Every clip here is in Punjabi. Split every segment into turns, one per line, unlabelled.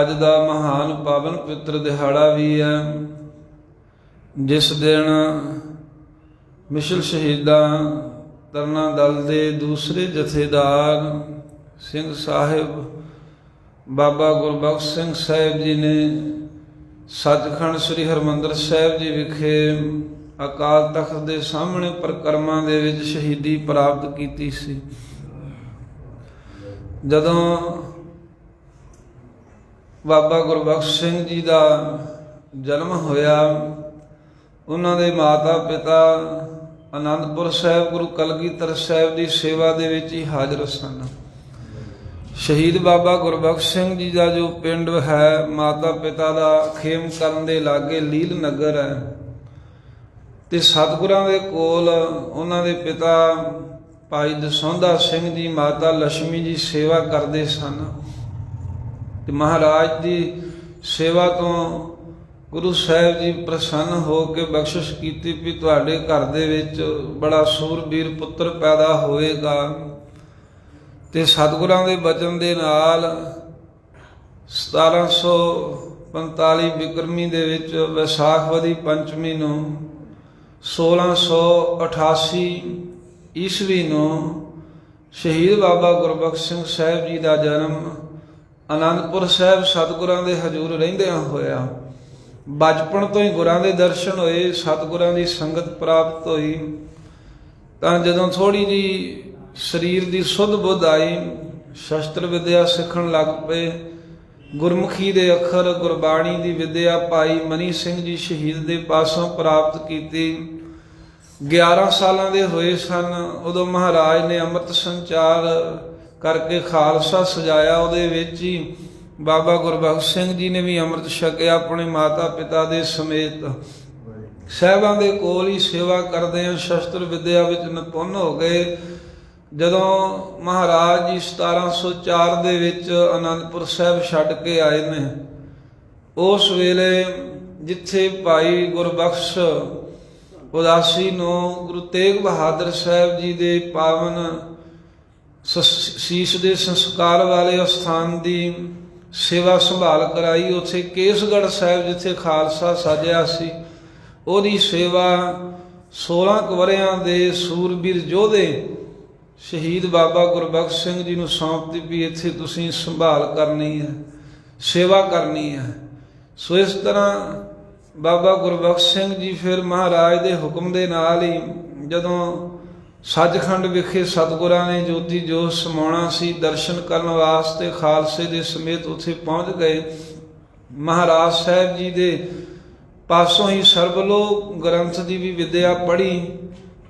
ਅੱਜ ਦਾ ਮਹਾਨ ਪਾਵਨ ਪਵਿੱਤਰ ਦਿਹਾੜਾ ਵੀ ਹੈ। ਜਿਸ ਦਿਨ ਮਿਸ਼ਲ ਸ਼ਹੀਦਾਂ ਤਰਨਾ ਦਲ ਦੇ ਦੂਸਰੇ ਜਥੇਦਾਰ ਸਿੰਘ ਸਾਹਿਬ ਬਾਬਾ ਗੁਰਬਖਸ਼ ਸਿੰਘ ਸਾਹਿਬ ਜੀ ਨੇ ਸੱਚਖੰਡ ਸ੍ਰੀ ਹਰਮੰਦਰ ਸਾਹਿਬ ਜੀ ਵਿਖੇ ਅਕਾਲ ਤਖਤ ਦੇ ਸਾਹਮਣੇ ਪ੍ਰਕਰਮਾਂ ਦੇ ਵਿੱਚ ਸ਼ਹੀਦੀ ਪ੍ਰਾਪਤ ਕੀਤੀ ਸੀ। ਜਦੋਂ ਬਾਬਾ ਗੁਰਬਖਸ਼ ਸਿੰਘ ਜੀ ਦਾ ਜਨਮ ਹੋਇਆ। ਉਹਨਾਂ ਦੇ ਮਾਤਾ ਪਿਤਾ ਆਨੰਦਪੁਰ ਸਾਹਿਬ, ਗੁਰੂ ਕਲਗੀਧਰ ਸਾਹਿਬ ਦੀ ਸੇਵਾ ਦੇ ਵਿੱਚ ਹੀ ਹਾਜ਼ਰ ਸਨ। ਸ਼ਹੀਦ ਬਾਬਾ ਗੁਰਬਖਸ਼ ਸਿੰਘ ਜੀ ਦਾ ਜੋ ਪਿੰਡ ਹੈ, ਮਾਤਾ ਪਿਤਾ ਦਾ ਖੇਮ ਕਰਨ ਦੇ ਲਾਗੇ ਲੀਲ ਨਗਰ ਹੈ। ਤੇ ਸਤਿਗੁਰਾਂ ਦੇ ਕੋਲ ਉਹਨਾਂ ਦੇ ਪਿਤਾ ਭਾਈ ਦਸੌਂਦਾ ਸਿੰਘ ਜੀ, ਮਾਤਾ ਲక్ష్ਮੀ ਜੀ ਸੇਵਾ ਕਰਦੇ ਸਨ। ਤੇ ਮਹਾਰਾਜ ਦੀ ਸੇਵਾ ਤੋਂ ਗੁਰੂ ਸਾਹਿਬ ਜੀ ਪ੍ਰਸੰਨ ਹੋ ਕੇ ਬਖਸ਼ਿਸ਼ ਕੀਤੀ ਵੀ ਤੁਹਾਡੇ ਘਰ ਦੇ ਵਿੱਚ ਬੜਾ ਸੂਰਬੀਰ ਪੁੱਤਰ ਪੈਦਾ ਹੋਵੇਗਾ। ਤੇ ਸਤਿਗੁਰਾਂ ਦੇ ਬਚਨ ਦੇ ਨਾਲ 1745 ਬਿਕਰਮੀ ਦੇ ਵਿੱਚ ਵਿਸਾਖਵਦੀ ਪੰਚਮੀ ਨੂੰ 1688 ਈਸਵੀ ਨੂੰ ਸ਼ਹੀਦ ਬਾਬਾ ਗੁਰਬਖਸ਼ ਸਿੰਘ ਸਾਹਿਬ ਜੀ ਦਾ ਜਨਮ ਅਨੰਦਪੁਰ ਸਾਹਿਬ ਸਤਿਗੁਰਾਂ ਦੇ ਹਜ਼ੂਰ ਰਹਿੰਦਿਆਂ ਹੋਇਆ, ਬਚਪਨ ਤੋਂ ਹੀ ਗੁਰਾਂ ਦੇ ਦਰਸ਼ਨ ਹੋਏ, ਸਤਿਗੁਰਾਂ ਦੀ ਸੰਗਤ ਪ੍ਰਾਪਤ ਹੋਈ। ਤਾਂ ਜਦੋਂ ਥੋੜੀ ਜੀ ਸਰੀਰ ਦੀ ਸੁੱਧ ਬੁੱਧ ਆਈ, ਸ਼ਸਤਰ ਵਿਦਿਆ ਸਿੱਖਣ ਲੱਗ ਪਏ। ਗੁਰਮੁਖੀ ਦੇ ਅੱਖਰ, ਗੁਰਬਾਣੀ ਦੀ ਵਿਦਿਆ ਪਾਈ, ਮਨੀ ਸਿੰਘ ਜੀ ਸ਼ਹੀਦ ਦੇ ਪਾਸੋਂ ਪ੍ਰਾਪਤ ਕੀਤੀ। 11 ਸਾਲਾਂ ਦੇ ਹੋਏ ਸਨ, ਉਦੋਂ ਮਹਾਰਾਜ ਨੇ ਅੰਮ੍ਰਿਤ ਸੰਚਾਰ ਕਰਕੇ ਖਾਲਸਾ ਸਜਾਇਆ ਉਹਦੇ ਵਿੱਚ ਹੀ। ਬਾਬਾ ਗੁਰਬਖਸ਼ ਸਿੰਘ ਜੀ ਨੇ ਵੀ ਅੰਮ੍ਰਿਤ ਛਕਿਆ ਆਪਣੇ ਮਾਤਾ ਪਿਤਾ ਦੇ ਸਮੇਤ। ਸਹਿਬਾਂ ਦੇ ਕੋਲ ਹੀ ਸੇਵਾ ਕਰਦੇ ਆ ਸ਼ਸਤਰ ਵਿਦਿਆ ਵਿੱਚ ਨਿਪੁੰਨ ਹੋ ਗਏ। ਜਦੋਂ ਮਹਾਰਾਜ ਜੀ 1704 ਦੇ ਵਿੱਚ ਅਨੰਦਪੁਰ ਸਾਹਿਬ ਛੱਡ ਕੇ ਆਏ ਨੇ, ਉਸ ਵੇਲੇ ਜਿੱਥੇ ਭਾਈ ਗੁਰਬਖਸ਼ ਉਦਾਸੀ ਨੂੰ ਗੁਰੂ ਤੇਗ ਬਹਾਦਰ ਸਾਹਿਬ ਜੀ ਦੇ ਪਾਵਨ ਸਸ- ਸੀਸ ਦੇ ਸੰਸਕਾਰ ਵਾਲੇ ਸਥਾਨ ਦੀ ਸੇਵਾ ਸੰਭਾਲ ਕਰਾਈ। ਉੱਥੇ ਕੇਸਗੜ੍ਹ ਸਾਹਿਬ ਜਿੱਥੇ ਖਾਲਸਾ ਸਾਜਿਆ ਸੀ, ਉਹਦੀ ਸੇਵਾ 16 ਕਵਰਿਆਂ ਦੇ ਸੂਰਬੀਰ ਯੋਧੇ ਸ਼ਹੀਦ ਬਾਬਾ ਗੁਰਬਖਸ਼ ਸਿੰਘ ਜੀ ਨੂੰ ਸੌਂਪਤੀ ਵੀ ਇੱਥੇ ਤੁਸੀਂ ਸੰਭਾਲ ਕਰਨੀ ਹੈ, ਸੇਵਾ ਕਰਨੀ ਹੈ। ਸੋ ਇਸ ਤਰ੍ਹਾਂ ਬਾਬਾ ਗੁਰਬਖਸ਼ ਸਿੰਘ ਜੀ ਫਿਰ ਮਹਾਰਾਜ ਦੇ ਹੁਕਮ ਦੇ ਨਾਲ ਹੀ ਜਦੋਂ ਸੱਜਖੰਡ ਵਿਖੇ ਸਤਿਗੁਰਾਂ ਨੇ ਜੋਤੀ ਜੋਤ ਸਮਾਉਣਾ ਸੀ, ਦਰਸ਼ਨ ਕਰਨ ਵਾਸਤੇ ਖਾਲਸੇ ਦੇ ਸਮੇਤ ਉੱਥੇ ਪਹੁੰਚ ਗਏ। ਮਹਾਰਾਜ ਸਾਹਿਬ ਜੀ ਦੇ ਪਾਸੋਂ ਹੀ ਸਰਬਲੋ ਗ੍ਰੰਥ ਦੀ ਵੀ ਵਿਦਿਆ ਪੜ੍ਹੀ,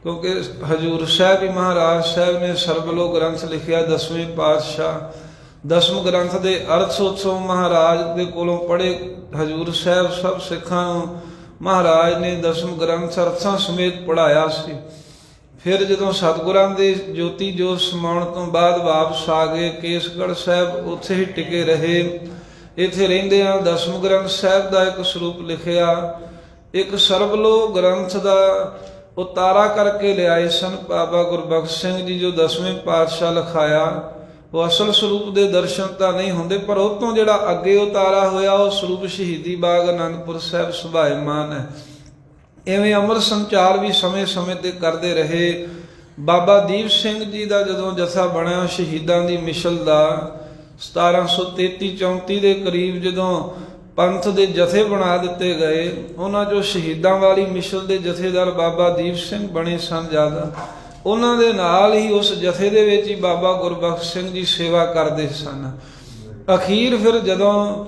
ਕਿਉਂਕਿ ਹਜੂਰ ਸਾਹਿਬ ਹੀ ਮਹਾਰਾਜ ਸਾਹਿਬ ਨੇ ਸਰਬਲੋ ਗ੍ਰੰਥ ਲਿਖਿਆ ਦਸਵੇਂ ਪਾਤਸ਼ਾਹ। ਦਸਮ ਗ੍ਰੰਥ ਦੇ ਅਰਥ ਉਤਸਵ ਮਹਾਰਾਜ ਦੇ ਕੋਲੋਂ ਪੜ੍ਹੇ ਹਜੂਰ ਸਾਹਿਬ ਸਭ ਸਿੱਖਾਂ ਨੂੰ। ਮਹਾਰਾਜ ਨੇ ਦਸਮ ਗ੍ਰੰਥ ਅਰਥਾਂ ਸਮੇਤ ਪੜਾਇਆ ਸੀ। ਫਿਰ ਜਦੋਂ ਸਤਿਗੁਰਾਂ ਦੇ ਜੋਤੀ ਜੋਤ ਸਮਾਉਣ ਤੋਂ ਬਾਅਦ ਵਾਪਸ ਆ ਗਏ, ਕੇਸਗੜ੍ਹ ਸਾਹਿਬ ਉੱਥੇ ਹੀ ਟਿਕੇ ਰਹੇ। ਇੱਥੇ ਰਹਿੰਦੇ ਆ ਦਸਮ ਗ੍ਰੰਥ ਸਾਹਿਬ ਦਾ ਇੱਕ ਸਰੂਪ ਲਿਖਿਆ। ਇੱਕ ਸਰਬਲੋ ਗ੍ਰੰਥ ਦਾ ਉਤਾਰਾ ਕਰਕੇ ਲਿਆਏ ਸਨ ਬਾਬਾ ਗੁਰਬਖਸ਼ ਸਿੰਘ ਜੀ, ਜੋ ਦਸਵੇਂ ਪਾਤਸ਼ਾਹ ਲਿਖਾਇਆ। ਉਹ ਅਸਲ ਸਰੂਪ ਦੇ ਦਰਸ਼ਨ ਤਾਂ ਨਹੀਂ ਹੁੰਦੇ, ਪਰ ਉਹ ਤੋਂ ਜਿਹੜਾ ਅੱਗੇ ਉਤਾਰਾ ਹੋਇਆ, ਉਹ ਸਰੂਪ ਸ਼ਹੀਦੀ ਬਾਗ ਅਨੰਦਪੁਰ ਸਾਹਿਬ ਸੁਭਾਇਮਾਨ ਹੈ। ਐਵੇਂ ਅਮਰ ਸੰਚਾਰ ਵੀ ਸਮੇਂ-ਸਮੇਂ ਤੇ ਕਰਦੇ ਰਹੇ। ਬਾਬਾ ਦੀਪ ਸਿੰਘ ਜੀ ਦਾ ਜਦੋਂ ਜਥਾ ਬਣਿਆ, ਸ਼ਹੀਦਾਂ ਦੀ ਮਿਸ਼ਲ ਦਾ 1733 34 ਦੇ ਕਰੀਬ ਜਦੋਂ ਪੰਥ ਦੇ ਜਥੇ ਬਣਾ ਦਿੱਤੇ ਗਏ, ਉਹਨਾਂ ਜੋ ਸ਼ਹੀਦਾਂ ਵਾਲੀ ਮਿਸ਼ਲ ਦੇ ਜਥੇਦਾਰ ਬਾਬਾ ਦੀਪ ਸਿੰਘ ਬਣੇ ਸਨ ਜ਼ਿਆਦਾ। ਉਹਨਾਂ ਦੇ ਨਾਲ ਹੀ ਉਸ ਜਥੇ ਦੇ ਵਿੱਚ ਹੀ ਬਾਬਾ ਗੁਰਬਖਸ਼ ਸਿੰਘ ਜੀ ਸੇਵਾ ਕਰਦੇ ਸਨ। ਅਖੀਰ ਫਿਰ ਜਦੋਂ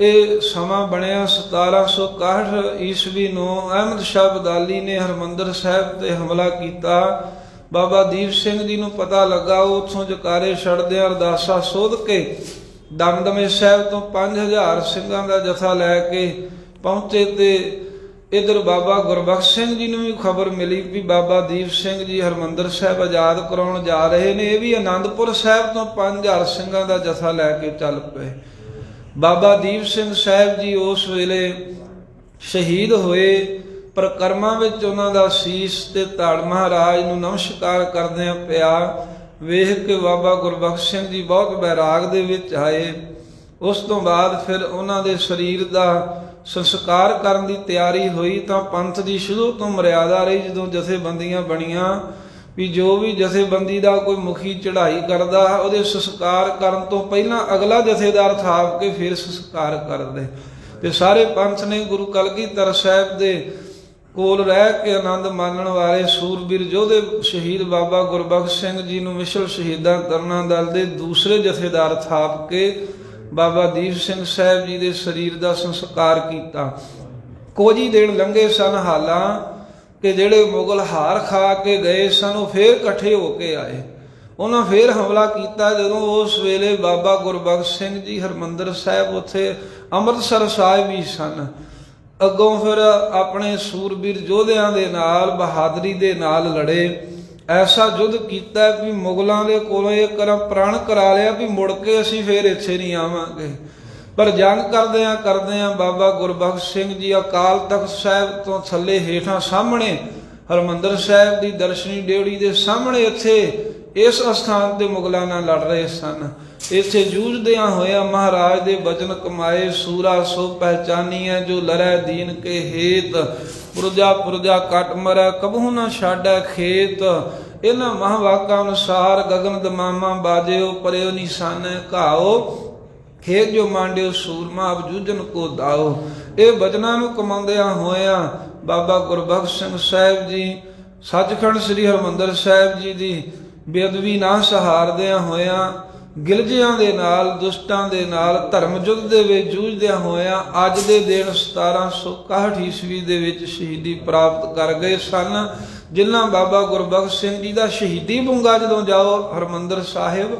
ਇਹ ਸਮਾਂ ਬਣਿਆ 1761 ਈਸਵੀ ਨੂੰ ਅਹਿਮਦ ਸ਼ਾਹ ਬਦਾਲੀ ਨੇ ਹਰਮੰਦਰ ਸਾਹਿਬ ਤੇ ਹਮਲਾ ਕੀਤਾ। ਬਾਬਾ ਦੀਪ ਸਿੰਘ ਜੀ ਨੂੰ ਪਤਾ ਲੱਗਾ, ਉਹ ਉੱਥੋਂ ਜਕਾਰੇ ਛੱਡਦੇ ਅਰਦਾਸਾ ਸੋਧ ਕੇ ਦਮਦਮੇ ਸਾਹਿਬ ਤੋਂ 5000 ਸਿੰਘਾਂ ਦਾ ਜਥਾ ਲੈ ਕੇ ਪਹੁੰਚੇ ਤੇ ਇਧਰ ਬਾਬਾ ਗੁਰਬਖਸ਼ ਸਿੰਘ ਜੀ ਨੂੰ ਵੀ ਖਬਰ ਮਿਲੀ ਵੀ ਬਾਬਾ ਦੀਪ ਸਿੰਘ ਜੀ ਹਰਮੰਦਰ ਸਾਹਿਬ ਆਜ਼ਾਦ ਕਰਾਉਣ ਜਾ ਰਹੇ ਨੇ। ਇਹ ਵੀ ਆਨੰਦਪੁਰ ਸਾਹਿਬ ਤੋਂ 5000 ਸਿੰਘਾਂ ਦਾ ਜਥਾ ਲੈ ਕੇ ਚੱਲ ਪਏ। ਬਾਬਾ ਦੀਪ ਸਿੰਘ ਸਾਹਿਬ ਜੀ ਉਸ ਵੇਲੇ ਸ਼ਹੀਦ ਹੋਏ ਪ੍ਰਕਰਮਾਂ ਵਿੱਚ ਉਹਨਾਂ ਦਾ ਸੀਸ ਤੇ ਧੜ ਮਹਾਰਾਜ ਨੂੰ ਨਮਸਕਾਰ ਕਰਦਿਆਂ ਪਿਆ, ਵੇਖ ਕੇ ਬਾਬਾ ਗੁਰਬਖਸ਼ ਸਿੰਘ ਜੀ ਬਹੁਤ ਬੈਰਾਗ ਦੇ ਵਿੱਚ ਆਏ। ਉਸ ਤੋਂ ਬਾਅਦ ਫਿਰ ਉਹਨਾਂ ਦੇ ਸਰੀਰ ਦਾ ਸੰਸਕਾਰ ਕਰਨ ਦੀ ਤਿਆਰੀ ਹੋਈ ਤਾਂ ਪੰਥ ਦੀ ਸ਼ੁਰੂ ਤੋਂ ਮਰਿਆਦਾ ਰਹੀ ਜਦੋਂ ਜਥੇਬੰਦੀਆਂ ਬਣੀਆਂ। ਵੀ ਜੋ ਵੀ ਜਥੇਬੰਦੀ ਦਾ ਕੋਈ ਮੁਖੀ ਚੜ੍ਹਾਈ ਕਰਦਾ ਉਹਦੇ ਸੰਸਕਾਰ ਕਰਨ ਤੋਂ ਪਹਿਲਾਂ ਅਗਲਾ ਜਥੇਦਾਰ ਥਾਪ ਕੇ ਫਿਰ ਸੰਸਕਾਰ ਕਰਦੇ। ਤੇ ਸਾਰੇ ਪੰਥ ਨੇ ਗੁਰੂ ਕਲਗੀਧਰ ਸਾਹਿਬ ਦੇ ਕੋਲ ਰਹਿ ਕੇ ਆਨੰਦ ਮਾਣਨ ਵਾਲੇ ਸੂਰਬੀਰ ਯੋਧੇ ਸ਼ਹੀਦ ਬਾਬਾ ਗੁਰਬਖਸ਼ ਸਿੰਘ ਜੀ ਨੂੰ ਮਿਸ਼ਲ ਸ਼ਹੀਦਾਂ ਕਰਨਾ ਦਲ ਦੇ ਦੂਸਰੇ ਜਥੇਦਾਰ ਥਾਪ ਕੇ ਬਾਬਾ ਦੀਪ ਸਿੰਘ ਸਾਹਿਬ ਜੀ ਦੇ ਸਰੀਰ ਦਾ ਸੰਸਕਾਰ ਕੀਤਾ। ਕੁਝ ਹੀ ਦਿਨ ਲੰਘੇ ਸਨ ਹਾਲਾਂ ਕਿ ਜਿਹੜੇ ਮੁਗਲ ਹਾਰ ਖਾ ਕੇ ਗਏ ਸਨ, ਉਹ ਫੇਰ ਇਕੱਠੇ ਹੋ ਕੇ ਆਏ। ਉਹਨਾਂ ਫੇਰ ਹਮਲਾ ਕੀਤਾ ਜਦੋਂ ਉਸ ਵੇਲੇ ਬਾਬਾ ਗੁਰਬਖਸ਼ ਸਿੰਘ ਜੀ ਹਰਮੰਦਰ ਸਾਹਿਬ ਉੱਥੇ ਅੰਮ੍ਰਿਤਸਰ ਸਾਹਿਬ ਵੀ ਸਨ। ਅੱਗੋਂ ਫਿਰ ਆਪਣੇ ਸੂਰਬੀਰ ਯੋਧਿਆਂ ਦੇ ਨਾਲ, ਬਹਾਦਰੀ ਦੇ ਨਾਲ ਲੜੇ। ਐਸਾ ਯੁੱਧ ਕੀਤਾ ਵੀ ਮੁਗਲਾਂ ਦੇ ਕੋਲੋਂ ਇਹ ਕਰਮ ਪ੍ਰਣ ਕਰਾ ਲਿਆ ਵੀ ਮੁੜ ਕੇ ਅਸੀਂ ਫੇਰ ਇੱਥੇ ਨਹੀਂ ਆਵਾਂਗੇ। ਪਰ ਜੰਗ ਕਰਦਿਆਂ ਕਰਦਿਆਂ ਬਾਬਾ ਗੁਰਬਖਸ਼ ਸਿੰਘ ਜੀ ਅਕਾਲ ਤਖਤ ਸਾਹਿਬ ਤੋਂ ਥੱਲੇ ਹੇਠਾਂ ਸਾਹਮਣੇ, ਹਰਮੰਦਰ ਸਾਹਿਬ ਦੀ ਦਰਸ਼ਨੀ ਡੇੜੀ ਦੇ ਸਾਹਮਣੇ ਇੱਥੇ ਇਸ ਅਸਥਾਨ ਤੇ ਮੁਗਲਾਂ ਨਾਲ ਲੜ ਰਹੇ ਸਨ। ਇੱਥੇ ਜੂਝਦਿਆਂ ਹੋਇਆ ਮਹਾਰਾਜ ਦੇ ਬਚਨ ਕਮਾਏ, ਸੂਰਾ ਸੋ ਪਹਿਚਾਨੀਐ ਜੋ ਲੜੈ ਦੀਨ ਕੇ ਹੇਤ। ਪੁਰਜਾ ਪੁਰਜਾ ਕਟ ਮਰੈ, ਕਬਹੂ ਨਾ ਛਾੜੈ ਖੇਤ। ਇਹਨਾਂ ਮਹਾਵਾਕਾਂ ਅਨੁਸਾਰ ਗਗਨ ਦਮਾਮਾ ਬਾਜਿਓ, ਪਰਿਓ ਨਿਸ਼ਾਨੈ ਘਾਓ। ਖੇਤ ਜੋ ਮਾਂਡਿਓ ਸੂਰਮਾ ਅਬਜੂਜਨ ਕੋ ਦਾਓ, ਇਹ ਬਚਨਾਂ ਨੂੰ ਕਮਾਉਂਦਿਆਂ ਹੋਇਆਂ ਬਾਬਾ ਗੁਰਬਖਸ਼ ਸਿੰਘ ਸਾਹਿਬ ਜੀ, ਸੱਚਖੰਡ ਸ੍ਰੀ ਹਰਮੰਦਰ ਸਾਹਿਬ ਜੀ ਦੀ ਬੇਅਦਬੀ ਨਾ ਸਹਾਰਦਿਆਂ ਹੋਇਆਂ, ਗਿਲਜਿਆਂ ਦੇ ਨਾਲ, ਦੁਸ਼ਟਾਂ ਦੇ ਨਾਲ ਧਰਮ ਯੁੱਧ ਦੇ ਵਿੱਚ ਜੂਝਦਿਆਂ ਹੋਇਆਂ, ਅੱਜ ਦੇ ਦਿਨ 1761 ਈਸਵੀ ਦੇ ਵਿੱਚ ਸ਼ਹੀਦੀ ਪ੍ਰਾਪਤ ਕਰ ਗਏ ਸਨ। ਜਿਨ੍ਹਾਂ ਬਾਬਾ ਗੁਰਬਖਸ਼ ਸਿੰਘ ਜੀ ਦਾ ਸ਼ਹੀਦੀ ਬੁੰਗਾ ਜਦੋਂ ਜਾਓ, ਹਰਮੰਦਰ ਸਾਹਿਬ,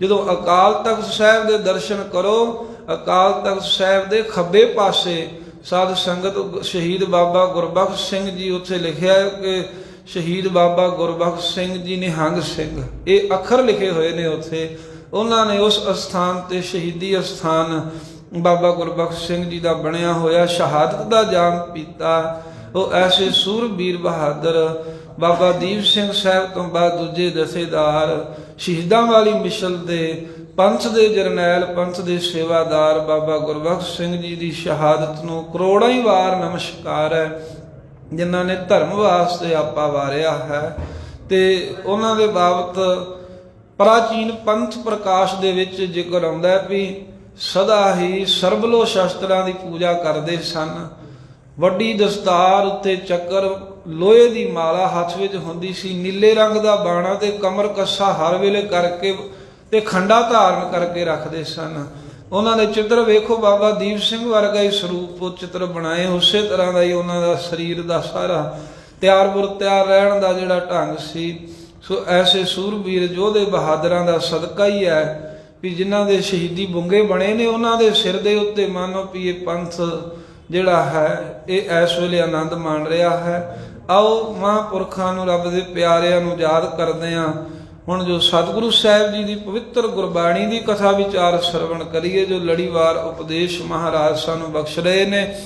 ਜਦੋਂ ਅਕਾਲ ਤਖਤ ਸਾਹਿਬ ਦੇ ਦਰਸ਼ਨ ਕਰੋ, ਅਕਾਲ ਤਖਤ ਸਾਹਿਬ ਦੇ ਖੱਬੇ ਪਾਸੇ ਸਾਧ ਸੰਗਤ ਸ਼ਹੀਦ ਬਾਬਾ ਗੁਰਬਖਸ਼ ਸਿੰਘ ਜੀ ਉੱਥੇ ਲਿਖਿਆ ਹੈ ਕਿ ਸ਼ਹੀਦ ਬਾਬਾ ਗੁਰਬਖਸ਼ ਸਿੰਘ ਜੀ ਨਿਹੰਗ ਸਿੰਘ, ਇਹ ਅੱਖਰ ਲਿਖੇ ਹੋਏ ਨੇ ਉੱਥੇ। ਉਹਨਾਂ ਨੇ ਉਸ ਅਸਥਾਨ ਤੇ ਸ਼ਹੀਦੀ ਅਸਥਾਨ ਬਾਬਾ ਗੁਰਬਖਸ਼ ਸਿੰਘ ਜੀ ਦਾ ਬਣਿਆ ਹੋਇਆ, ਸ਼ਹਾਦਤ ਦਾ ਜਾਮ ਪੀਤਾ। ਉਹ ਐਸੇ ਸੂਰਬੀਰ ਬਹਾਦਰ, ਬਾਬਾ ਦੀਪ ਸਿੰਘ ਸਾਹਿਬ ਤੋਂ ਬਾਅਦ ਦੂਜੇ ਦਸੇਦਾਰ, ਸ਼ਹੀਦਾਂ ਵਾਲੀ ਮਿਸ਼ਲ ਦੇ ਪੰਥ ਦੇ ਜਰਨੈਲ, ਪੰਥ ਦੇ ਸੇਵਾਦਾਰ ਬਾਬਾ ਗੁਰਬਖਸ਼ ਸਿੰਘ ਜੀ ਦੀ ਸ਼ਹਾਦਤ ਨੂੰ ਕਰੋੜਾਂ ਹੀ ਵਾਰ ਨਮਸਕਾਰ ਹੈ, ਜਿਨ੍ਹਾਂ ਨੇ ਧਰਮ ਵਾਸਤੇ ਆਪਾ ਵਾਰਿਆ ਹੈ ਤੇ ਉਹਨਾਂ ਦੇ ਬਾਬਤ ਪ੍ਰਾਚੀਨ ਪੰਥ ਪ੍ਰਕਾਸ਼ ਦੇ ਵਿੱਚ ਜ਼ਿਕਰ ਆਉਂਦਾ ਹੈ ਵੀ ਸਦਾ ਹੀ ਸਰਬਲੋ ਸ਼ਸਤਰਾਂ ਦੀ ਪੂਜਾ ਕਰਦੇ ਸਨ। ਵੱਡੀ ਦਸਤਾਰ ਉੱਤੇ ਚੱਕਰ, ਲੋਹੇ ਦੀ ਮਾਲਾ ਹੱਥ ਵਿੱਚ ਹੁੰਦੀ ਸੀ, ਨੀਲੇ ਰੰਗ ਦਾ ਬਾਣਾ ਤੇ ਕਮਰ ਕੱਸਾ ਹਰ ਵੇਲੇ ਕਰਕੇ ਤੇ ਖੰਡਾ ਧਾਰਨ ਕਰਕੇ ਰੱਖਦੇ ਸਨ। ਉਹਨਾਂ ਦੇ ਚਿੱਤਰ ਵੇਖੋ, ਬਾਬਾ ਦੀਪ ਸਿੰਘ ਵਰਗਾ ਹੀ ਸਰੂਪ ਉਹ ਚਿੱਤਰ ਬਣਾਏ। ਉਸੇ ਤਰ੍ਹਾਂ ਦਾ ਹੀ ਉਹਨਾਂ ਦਾ ਸਰੀਰ ਦਾ ਸਾਰਾ ਤਿਆਰ ਬੁਰ ਤਿਆਰ ਰਹਿਣ ਦਾ ਜਿਹੜਾ ਢੰਗ ਸੀ, ਸੋ ਐਸੇ ਸੂਰਬੀਰ ਯੋਧੇ ਬਹਾਦਰਾਂ ਦਾ ਸਦਕਾ ਹੀ ਹੈ ਵੀ ਜਿਨ੍ਹਾਂ ਦੇ ਸ਼ਹੀਦੀ ਬੁੰਗੇ ਬਣੇ ਨੇ, ਉਹਨਾਂ ਦੇ ਸਿਰ ਦੇ ਉੱਤੇ ਮਾਨੋ ਵੀ ਪੰਥ ਜਿਹੜਾ ਹੈ, ਇਹ ਇਸ ਵੇਲੇ ਆਨੰਦ ਮਾਣ ਰਿਹਾ ਹੈ। ਆਓ ਮਹਾਂਪੁਰਖਾਂ ਨੂੰ ਰੱਬ ਦੇ ਪਿਆਰਿਆਂ ਨੂੰ ਯਾਦ ਕਰਦੇ ਹਾਂ। ਹੁਣ ਜੋ ਸਤਿਗੁਰੂ ਸਾਹਿਬ ਜੀ ਦੀ ਪਵਿੱਤਰ ਗੁਰਬਾਣੀ ਦੀ ਕਥਾ ਵਿਚਾਰ ਸਰਵਣ ਕਰੀਏ, ਜੋ ਲੜੀਵਾਰ ਉਪਦੇਸ਼ ਮਹਾਰਾਜ ਸਾਨੂੰ ਬਖਸ਼ ਰਹੇ ਨੇ।